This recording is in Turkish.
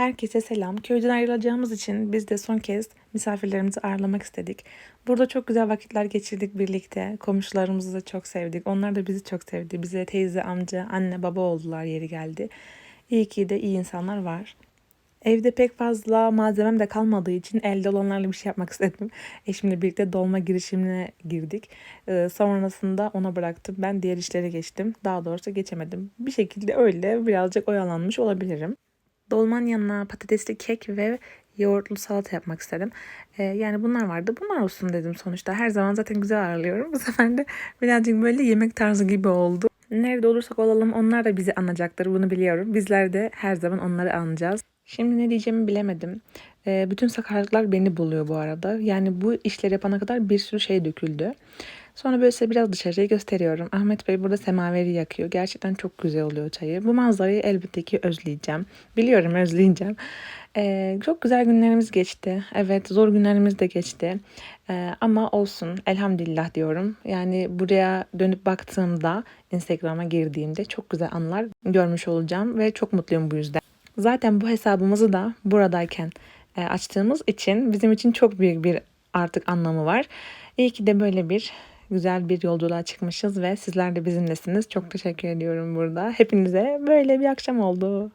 Herkese selam. Köyden ayrılacağımız için biz de son kez misafirlerimizi ağırlamak istedik. Burada çok güzel vakitler geçirdik birlikte. Komşularımızı da çok sevdik. Onlar da bizi çok sevdi. Bize teyze, amca, anne, baba oldular yeri geldi. İyi ki de iyi insanlar var. Evde pek fazla malzemem de kalmadığı için elde olanlarla bir şey yapmak istedim. Eşimle birlikte dolma girişimine girdik. Ee, sonrasında ona bıraktım. Ben diğer işlere geçtim. Daha doğrusu geçemedim. Bir şekilde öyle birazcık oyalanmış olabilirim. Dolmanın yanına patatesli kek ve yoğurtlu salata yapmak istedim. Ee, yani bunlar vardı. Bunlar olsun dedim sonuçta. Her zaman zaten güzel ağırlıyorum. Bu sefer de birazcık böyle yemek tarzı gibi oldu. Nerede olursak olalım onlar da bizi anacaktır. Bunu biliyorum. Bizler de her zaman onları anacağız. Şimdi ne diyeceğimi bilemedim. Ee, bütün sakarlıklar beni buluyor bu arada. Yani bu işleri yapana kadar bir sürü şey döküldü. Sonra böyle size biraz dışarıyı gösteriyorum. Ahmet Bey burada semaveri yakıyor. Gerçekten çok güzel oluyor çayı. Bu manzarayı elbette ki özleyeceğim. Biliyorum özleyeceğim. Ee, çok güzel günlerimiz geçti. Evet zor günlerimiz de geçti. Ee, ama olsun elhamdülillah diyorum. Yani buraya dönüp baktığımda Instagram'a girdiğimde çok güzel anlar görmüş olacağım. Ve çok mutluyum bu yüzden. Zaten bu hesabımızı da buradayken e, açtığımız için bizim için çok büyük bir artık anlamı var. İyi ki de böyle bir güzel bir yolculuğa çıkmışız ve sizler de bizimlesiniz. Çok teşekkür ediyorum burada. Hepinize böyle bir akşam oldu.